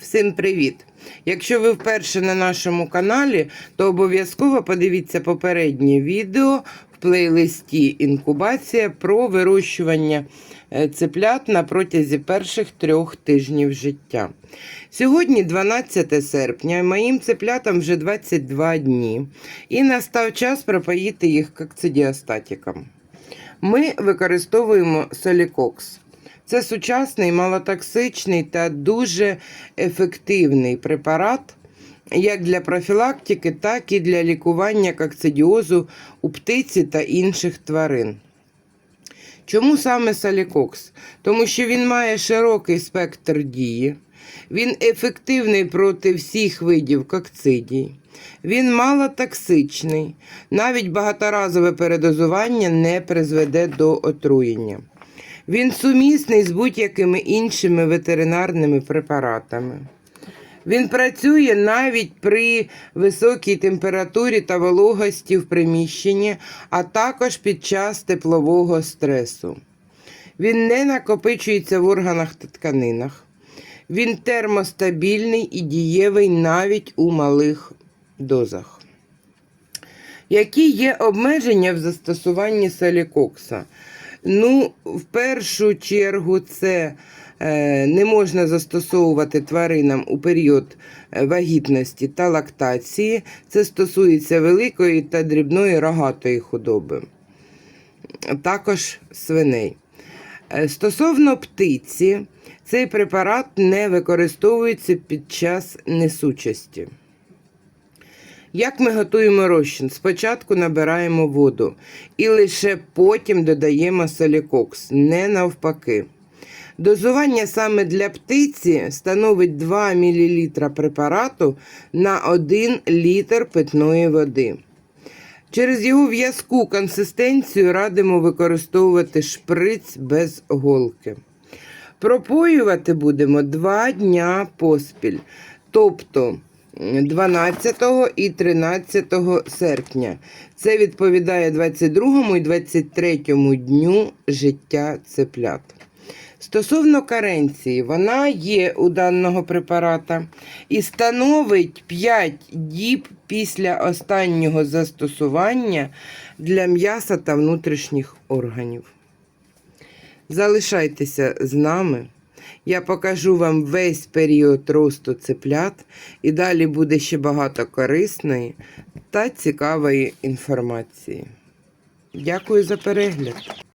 Всім привіт! Якщо ви вперше на нашому каналі, то обов'язково подивіться попереднє відео в плейлисті Інкубація про вирощування е, цеплят на протязі перших трьох тижнів життя. Сьогодні 12 серпня, моїм цеплятам вже 22 дні, і настав час пропоїти їх кокцидіостатиком. Ми використовуємо солікокс. Це сучасний, малотоксичний та дуже ефективний препарат як для профілактики, так і для лікування кокцидіозу у птиці та інших тварин. Чому саме салікокс? Тому що він має широкий спектр дії, він ефективний проти всіх видів кокцидій, він малотоксичний, навіть багаторазове передозування не призведе до отруєння. Він сумісний з будь-якими іншими ветеринарними препаратами. Він працює навіть при високій температурі та вологості в приміщенні, а також під час теплового стресу. Він не накопичується в органах та тканинах. Він термостабільний і дієвий навіть у малих дозах. Які є обмеження в застосуванні салікокса? Ну, в першу чергу, це е, не можна застосовувати тваринам у період е, вагітності та лактації. Це стосується великої та дрібної рогатої худоби, також свиней. Е, Стосовно птиці, цей препарат не використовується під час несучасті. Як ми готуємо розчин? Спочатку набираємо воду і лише потім додаємо солікокс, не навпаки. Дозування саме для птиці становить 2 мл препарату на 1 літр питної води. Через його в'язку консистенцію радимо використовувати шприц без голки. Пропоювати будемо 2 дня поспіль, тобто 12 і 13 серпня. Це відповідає 22 і 23 дню життя цеплят. Стосовно каренції, вона є у даного препарата і становить 5 діб після останнього застосування для м'яса та внутрішніх органів. Залишайтеся з нами. Я покажу вам весь період росту цеплят, і далі буде ще багато корисної та цікавої інформації. Дякую за перегляд!